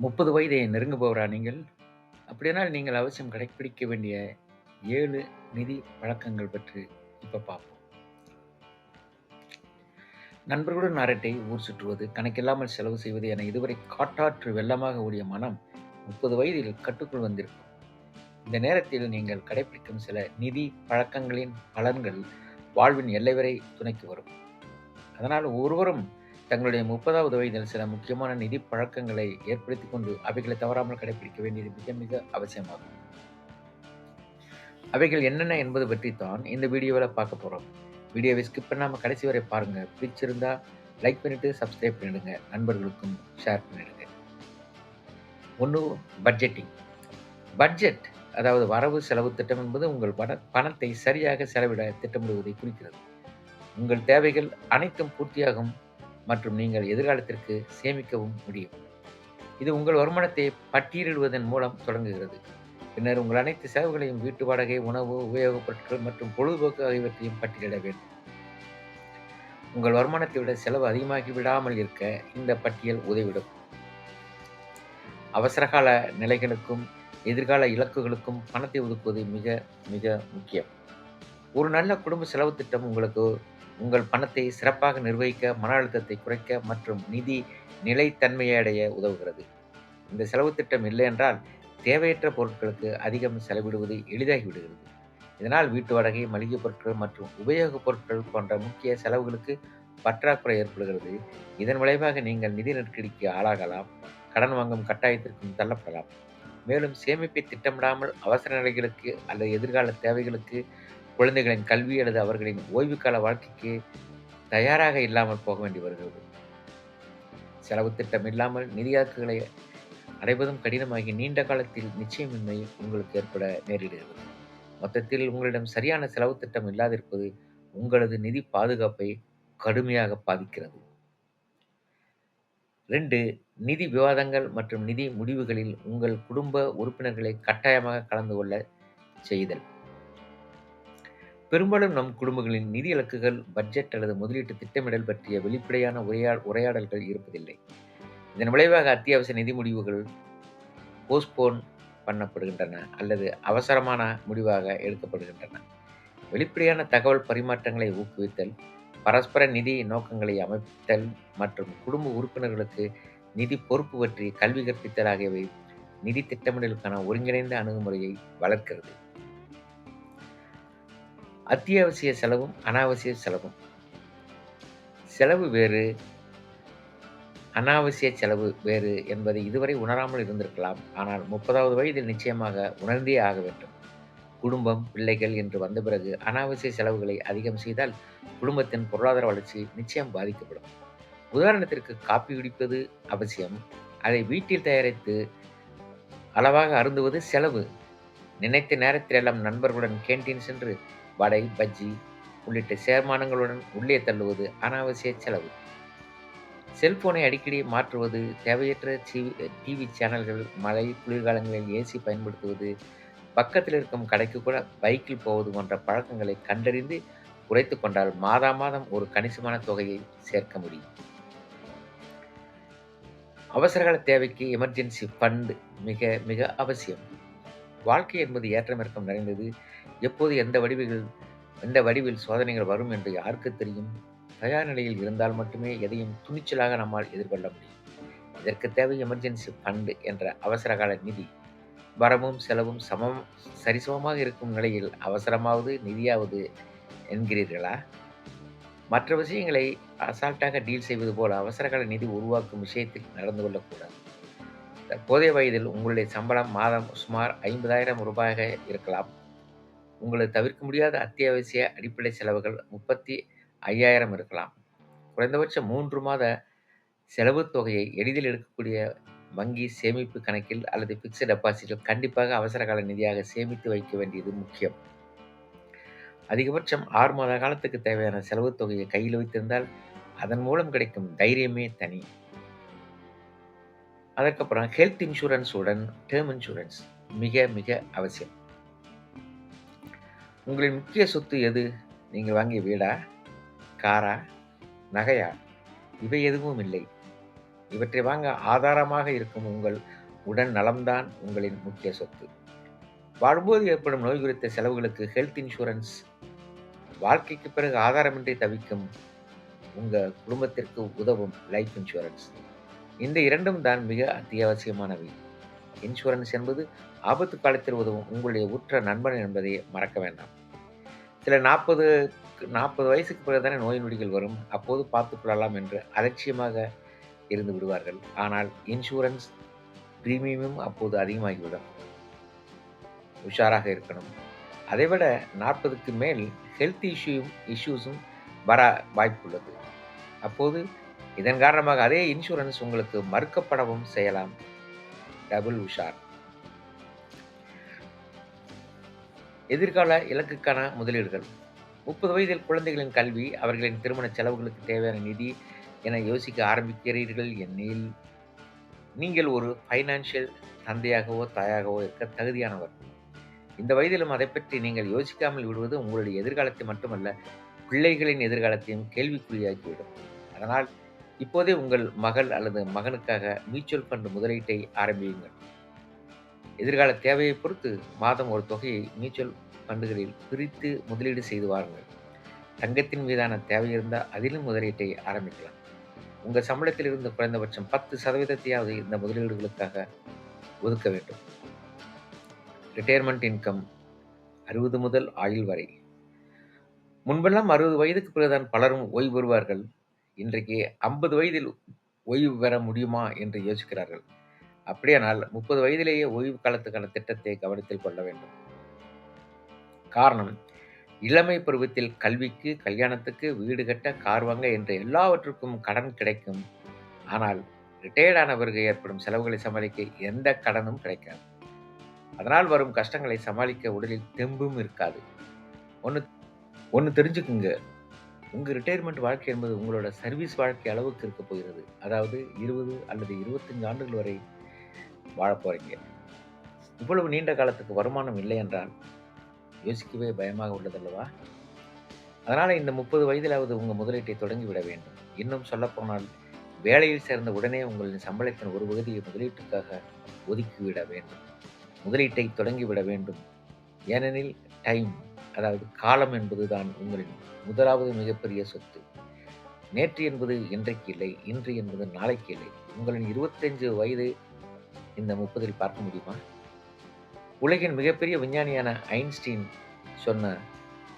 முப்பது வயதை நெருங்குபவரா நீங்கள்? அப்படியானால் நீங்கள் அவசியம் கடைப்பிடிக்க வேண்டிய ஏழு நிதி பழக்கங்கள் பற்றி இப்போ பார்ப்போம். நண்பர்களுடன் அரட்டை, ஊர் சுற்றுவது, கணக்கில்லாமல் செலவு செய்வது என இதுவரை காட்டாற்று வெள்ளமாக ஓடிய மனம் 30 வயதில் கட்டுக்குள் வந்திருக்கும். இந்த நேரத்தில் நீங்கள் கடைப்பிடிக்கும் சில நிதி பழக்கங்களின் பலன்கள் வாழ்வின் எல்லை வரை துணைக்கு வரும். அதனால் ஒருவரும் தங்களுடைய 30வது வயதில் சில முக்கியமான நிதி பழக்கங்களை ஏற்படுத்திக் கொண்டு அவைகளை தவறாமல் கடைப்பிடிக்க வேண்டியது மிக மிக அவசியமாகும். அவைகள் என்னென்ன என்பது பற்றி தான் இந்த வீடியோவில் பார்க்க போகிறோம் வீடியோவை ஸ்கிப் பண்ணாமல் கடைசி வரை பாருங்க. பிடிச்சிருந்தா லைக் பண்ணிவிட்டு சப்ஸ்கிரைப் பண்ணிடுங்க. நண்பர்களுக்கும் ஷேர் பண்ணிடுங்க. ஒன்று பட்ஜெட்டிங். பட்ஜெட் அதாவது வரவு செலவு திட்டம் என்பது உங்கள் பண பணத்தை சரியாக செலவிட திட்டமிடுவதை குறிக்கிறது. உங்கள் தேவைகள் அனைத்தும் பூர்த்தியாகும் மற்றும் நீங்கள் எதிர்காலத்திற்கு சேமிக்கவும் முடியும். இது உங்கள் வருமானத்தை பட்டியலிடுவதன் மூலம் தொடங்குகிறது. பின்னர் உங்கள் அனைத்து செலவுகளையும் வீட்டு வாடகை, உணவு, உபயோகப் பொருட்கள் மற்றும் பொழுதுபோக்கு ஆகியவற்றையும் பட்டியலிட வேண்டும். உங்கள் வருமானத்தை விட செலவு அதிகமாகி விடாமல் இருக்க இந்த பட்டியல் உதவிடும். அவசரகால நிலைகளுக்கும், எதிர்கால இலக்குகளுக்கும் பணத்தை ஒதுக்குவது மிக மிக முக்கியம். ஒரு நல்ல குடும்ப செலவுத் திட்டம் உங்களுக்கு உங்கள் பணத்தை சிறப்பாக நிர்வகிக்க, மன அழுத்தத்தை குறைக்க மற்றும் நிதி நிலைத்தன்மையை அடைய உதவுகிறது. இந்த செலவு திட்டம் இல்லை என்றால் தேவையற்ற பொருட்களுக்கு அதிகம் செலவிடுவது எளிதாகிவிடுகிறது இதனால் வீட்டு வாடகை, மளிகைப் பொருட்கள் மற்றும் உபயோகப் பொருட்கள் போன்ற முக்கிய செலவுகளுக்கு பற்றாக்குறை ஏற்படுகிறது. இதன் விளைவாக நீங்கள் நிதி நெருக்கடிக்கு ஆளாகலாம், கடன் வாங்கும் கட்டாயத்திற்கும் தள்ளப்படலாம். மேலும் சேமிப்பை திட்டமிடாமல் அவசர நிலைகளுக்கு அல்லது எதிர்கால தேவைகளுக்கு, குழந்தைகளின் கல்வி அல்லது அவர்களின் ஓய்வு கால வாழ்க்கைக்கு தயாராக இல்லாமல் போக வேண்டி வருகிறது. செலவு திட்டம் இல்லாமல் நிதியாக்குகளை அடைவதும் கடினமாகி நீண்ட காலத்தில் நிச்சயமின்மை உங்களுக்கு ஏற்பட நேரிடுகிறது. மொத்தத்தில் உங்களிடம் சரியான செலவு திட்டம் இல்லாதிருப்பது உங்களது நிதி பாதுகாப்பை கடுமையாக பாதிக்கிறது. ரெண்டு நிதி விவாதங்கள் மற்றும் நிதி முடிவுகளில் உங்கள் குடும்ப உறுப்பினர்களை கட்டாயமாக கலந்து கொள்ள செய்தல். பெரும்பாலும் நம் குடும்பங்களின் நிதி இலக்குகள், பட்ஜெட் அல்லது முதலீட்டு திட்டமிடல் பற்றிய வெளிப்படையான உரையா உரையாடல்கள் இருப்பதில்லை. இதன் விளைவாக அத்தியாவசிய நிதி முடிவுகள் போஸ்ட்போன் பண்ணப்படுகின்றன அல்லது அவசரமான முடிவாக எடுக்கப்படுகின்றன. வெளிப்படையான தகவல் பரிமாற்றங்களை ஊக்குவித்தல், பரஸ்பர நிதி நோக்கங்களை அமைத்தல் மற்றும் குடும்ப உறுப்பினர்களுக்கு நிதி பொறுப்பு பற்றி கல்வி கற்பித்தல் ஆகியவை நிதி திட்டமிடலுக்கான ஒருங்கிணைந்த அணுகுமுறையை வளர்க்கிறது. அத்தியாவசிய செலவும், அனாவசிய செலவும். செலவு வேறு, அனாவசிய செலவு வேறு என்பதை இதுவரை உணராமல் இருந்திருக்கலாம். ஆனால் 30வது வயதில் நிச்சயமாக உணர்ந்தே ஆக வேண்டும். குடும்பம், பிள்ளைகள் என்று வந்த பிறகு அனாவசிய செலவுகளை அதிகம் செய்தால் குடும்பத்தின் பொருளாதார வளர்ச்சி நிச்சயம் பாதிக்கப்படும். உதாரணத்திற்கு காப்பி குடிப்பது அவசியம். அதை வீட்டில் தயாரித்து அளவாக அருந்துவது செலவு. நினைத்த நேரத்திலெல்லாம் நண்பர்களுடன் கேன்டீன் சென்று வடை, பஜ்ஜி உள்ளிட்ட சேர்மானங்களுடன் உள்ளே தள்ளுவது அனாவசிய செலவு. செல்போனை அடிக்கடி மாற்றுவது, தேவையற்ற டிவி சேனல்கள், மழை, குளிர்காலங்களில் ஏசி பயன்படுத்துவது, பக்கத்தில் இருக்கும் கடைக்கு கூட பைக்கில் போவது போன்ற பழக்கங்களை கண்டறிந்து குறைத்து கொண்டால் மாதா மாதம் ஒரு கணிசமான தொகையை சேர்க்க முடியும். அவசரகால தேவைக்கு எமர்ஜென்சி ஃபண்ட் மிக மிக அவசியம். வாழ்க்கை என்பது ஏற்றமிறக்கம் நிறைந்தது. எப்போது எந்த வடிவில் எந்த வடிவில் சோதனைகள் வரும் என்று யாருக்கு தெரியும்? தயார் நிலையில் இருந்தால் மட்டுமே எதையும் துணிச்சலாக நம்மால் எதிர்கொள்ள முடியும். இதற்கு தேவை எமர்ஜென்சி ஃபண்டு என்ற அவசரகால நிதி. வரவும் செலவும் சமம் சரிசமமாக இருக்கும் நிலையில் அவசரமாவது நிதியாவது என்கிறீர்களா? மற்ற விஷயங்களை அசால்ட்டாக டீல் செய்வது போல அவசரகால நிதி உருவாக்கும் விஷயத்தில் நடந்து கொள்ளக்கூடாது. தற்போதைய வயதில் உங்களுடைய சம்பளம் மாதம் சுமார் 50,000 ரூபாயாக இருக்கலாம். உங்களது தவிர்க்க முடியாத அத்தியாவசிய அடிப்படை செலவுகள் 35,000 இருக்கலாம். குறைந்தபட்சம் மூன்று மாத செலவு தொகையை எளிதில் எடுக்கக்கூடிய வங்கி சேமிப்பு கணக்கில் அல்லது பிக்ஸ்டு டெபாசிட்டில் கண்டிப்பாக அவசரகால நிதியாக சேமித்து வைக்க வேண்டியது முக்கியம். அதிகபட்சம் ஆறு மாத காலத்துக்கு தேவையான செலவுத் தொகையை கையில் வைத்திருந்தால் அதன் மூலம் கிடைக்கும் தைரியமே தனி. அதுக்கப்புறம் ஹெல்த் இன்சூரன்ஸ் உடன் டெர்ம் இன்சூரன்ஸ் மிக மிக அவசியம். உங்களின் முக்கிய சொத்து எது? நீங்கள் வாங்கிய வீடா? காரா? நகையா? இவை எதுவும் இல்லை. இவற்றை வாங்க ஆதாரமாக இருக்கும் உங்கள் உடல் நலம்தான் உங்களின் முக்கிய சொத்து வாழும்போது ஏற்படும் நோய் குறித்த செலவுகளுக்கு ஹெல்த் இன்சூரன்ஸ் வாழ்க்கைக்கு பிறகு ஆதாரமின்றி தவிக்கும் உங்கள் குடும்பத்திற்கு உதவும் லைஃப் இன்சூரன்ஸ் இந்த இரண்டும் தான் மிக அத்தியாவசியமானவை. இன்சூரன்ஸ் என்பது ஆபத்து காலத்தில் உதவும் உங்களுடைய உற்ற நண்பன் என்பதை மறக்க வேண்டாம். சில நாற்பது நாற்பது வயசுக்கு பிறகு தானே நோய் நொடிகள் வரும். அப்போது பார்த்து கொள்ளலாம் என்று அலட்சியமாக இருந்து விடுவார்கள். ஆனால் இன்சூரன்ஸ் பிரீமியமும் அப்போது அதிகமாகிவிடும். உஷாராக இருக்கணும். அதைவிட நாற்பதுக்கு மேல் ஹெல்த் இஷ்யூயும் இஷ்யூஸும் வர வாய்ப்புள்ளது. அப்போது இதன் காரணமாக அதே இன்சூரன்ஸ் உங்களுக்கு மறுக்கப்படவும் செய்யலாம். டபுள் உஷார். எதிர்கால இலக்குக்கான முதலீடுகள். முப்பது வயதில் குழந்தைகளின் கல்வி அவர்களின் திருமண செலவுகளுக்கு தேவையான நிதி என யோசிக்க ஆரம்பிக்கிறீர்கள் என்னில் நீங்கள் ஒரு ஃபைனான்ஷியல் தந்தையாகவோ தாயாகவோ இருக்க தகுதியானவர். இந்த வயதிலும் அதை பற்றி நீங்கள் யோசிக்காமல் விடுவது உங்களுடைய எதிர்காலத்தை மட்டுமல்ல பிள்ளைகளின் எதிர்காலத்தையும் கேள்விக்குறியாக்கிவிடும். அதனால் இப்போதே உங்கள் மகள் அல்லது மகனுக்காக மியூச்சுவல் ஃபண்ட் முதலீட்டை ஆரம்பியுங்கள். எதிர்கால தேவையை பொறுத்து மாதம் ஒரு தொகையை மியூச்சுவல் ஃபண்டுகளில் பிரித்து முதலீடு செய்து வாருங்கள். தங்கத்தின் மீதான தேவை இருந்தால் அதிலும் முதலீட்டை ஆரம்பிக்கலாம். உங்கள் சம்பளத்தில் இருந்து குறைந்தபட்சம் பத்து சதவீதத்தையாவது இந்த முதலீடுகளுக்காக ஒதுக்க வேண்டும். ரிட்டையர்மெண்ட் இன்கம் அறுபது முதல் ஆயுள் வரை. முன்பெல்லாம் அறுபது வயதுக்கு பிறகுதான் பலரும் ஓய்வு பெறுவார்கள். இன்றைக்கு ஐம்பது வயதில் ஓய்வு பெற முடியுமா என்று யோசிக்கிறார்கள். அப்படியானால் முப்பது வயதிலேயே ஓய்வு காலத்துக்கான திட்டத்தை கவனத்தில் கொள்ள வேண்டும். காரணம் இளமை பருவத்தில் கல்விக்கு கல்யாணத்துக்கு வீடு கட்ட கார் வாங்க என்ற எல்லாவற்றுக்கும் கடன் கிடைக்கும். ஆனால் ரிட்டையர்டான பிறகு ஏற்படும் செலவுகளை சமாளிக்க எந்த கடனும் கிடைக்காது. அதனால் வரும் கஷ்டங்களை சமாளிக்க உடலில் தெம்பும் இருக்காது. ஒன்று ஒன்று தெரிஞ்சுக்குங்க. உங்கள் ரிட்டையர்மெண்ட் வாழ்க்கை என்பது உங்களோட சர்வீஸ் வாழ்க்கை அளவுக்கு இருக்க போகிறது. அதாவது இருபது அல்லது இருபத்தஞ்சு ஆண்டுகள் வரை வாழப் போகிறீங்க இவ்வளவு நீண்ட காலத்துக்கு வருமானம் இல்லை என்றால் யோசிக்கவே பயமாக உள்ளதல்லவா அதனால் இந்த முப்பது வயதிலாவது உங்கள் முதலீட்டை தொடங்கிவிட வேண்டும். இன்னும் சொல்லப்போனால் வேலையில் சேர்ந்த உடனே உங்களின் சம்பளத்தின் ஒரு பகுதியை முதலீட்டுக்காக ஒதுக்கிவிட வேண்டும். முதலீட்டை தொடங்கிவிட வேண்டும். ஏனெனில் டைம் அதாவது காலம் என்பதுதான் உங்களின் முதலாவது மிகப்பெரிய சொத்து. நேற்று என்பது இன்றைக்கு இல்லை இன்று என்பது நாளைக்கு இல்லை. உங்களின் இருபத்தஞ்சு வயது இந்த முப்பதில் பார்க்க முடியுமா? உலகின் மிகப்பெரிய விஞ்ஞானியான ஐன்ஸ்டீன் சொன்ன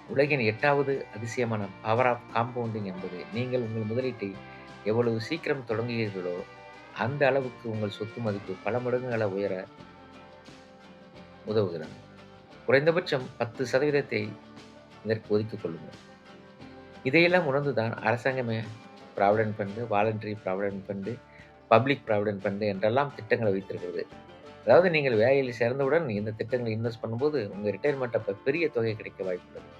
உலகின் எட்டாவது அதிசயமான பவர் ஆஃப் காம்பவுண்டிங் என்பது நீங்கள் உங்கள் முதலீட்டை எவ்வளவு சீக்கிரம் தொடங்குகிறீர்களோ அந்த அளவுக்கு உங்கள் சொத்து மதிப்பு பல மடங்குகளை உயர உதவுகிறது. குறைந்தபட்சம் பத்து சதவீதத்தை இதற்கு ஒதுக்கிக் கொள்ளுங்கள். இதையெல்லாம் உணர்ந்து தான் அரசாங்கமே provident fund voluntary provident fund public provident fund என்றெல்லாம் திட்டங்களை வைத்திருக்கிறது. அதாவது நீங்கள் வேலையில் சேர்ந்தவுடன் இந்த திட்டங்களை இன்வெஸ்ட் பண்ணும்போது உங்கள் ரிட்டையர்மெண்ட் அப்போ பெரிய தொகை கிடைக்க வாய்ப்புள்ளது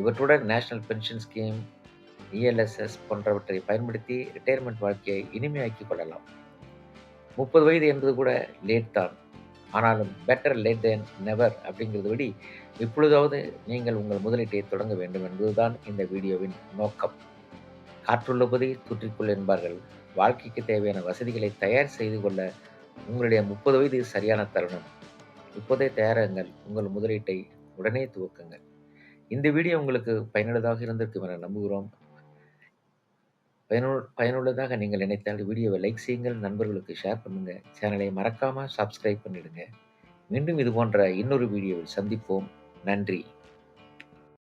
இவற்றுடன் நேஷனல் பென்ஷன் ஸ்கீம் இஎல்எஸ்எஸ் போன்றவற்றை பயன்படுத்தி ரிட்டையர்மெண்ட் வாழ்க்கையை இனிமையாக்கி கொள்ளலாம். முப்பது வயது என்பது கூட லேட் தான். ஆனாலும் பெட்டர் லேட் தேன் நெவர் அப்படிங்கிறது படி இப்பொழுதாவது நீங்கள் உங்கள் முதலீட்டை தொடங்க வேண்டும் என்பதுதான் இந்த வீடியோவின் நோக்கம். காற்றுள்ளபதி தூற்றிக்கொள் என்பார்கள். வாழ்க்கைக்கு தேவையான வசதிகளை தயார் செய்து கொள்ள உங்களுடைய முப்பது வயது சரியான தருணம். இப்போதே தயாராகுங்கள். உங்கள் முதலீட்டை உடனே துவக்குங்கள். இந்த வீடியோ உங்களுக்கு பயனுள்ளதாக இருந்திருக்கும் என நம்புகிறோம். பயனு பயனுள்ளதாக நீங்கள் நினைத்தால் வீடியோவை லைக் செய்யுங்கள் நண்பர்களுக்கு ஷேர் பண்ணுங்கள் சேனலை மறக்காமல் சப்ஸ்கிரைப் பண்ணிடுங்க. மீண்டும் இது போன்ற இன்னொரு வீடியோவில் சந்திப்போம். நன்றி.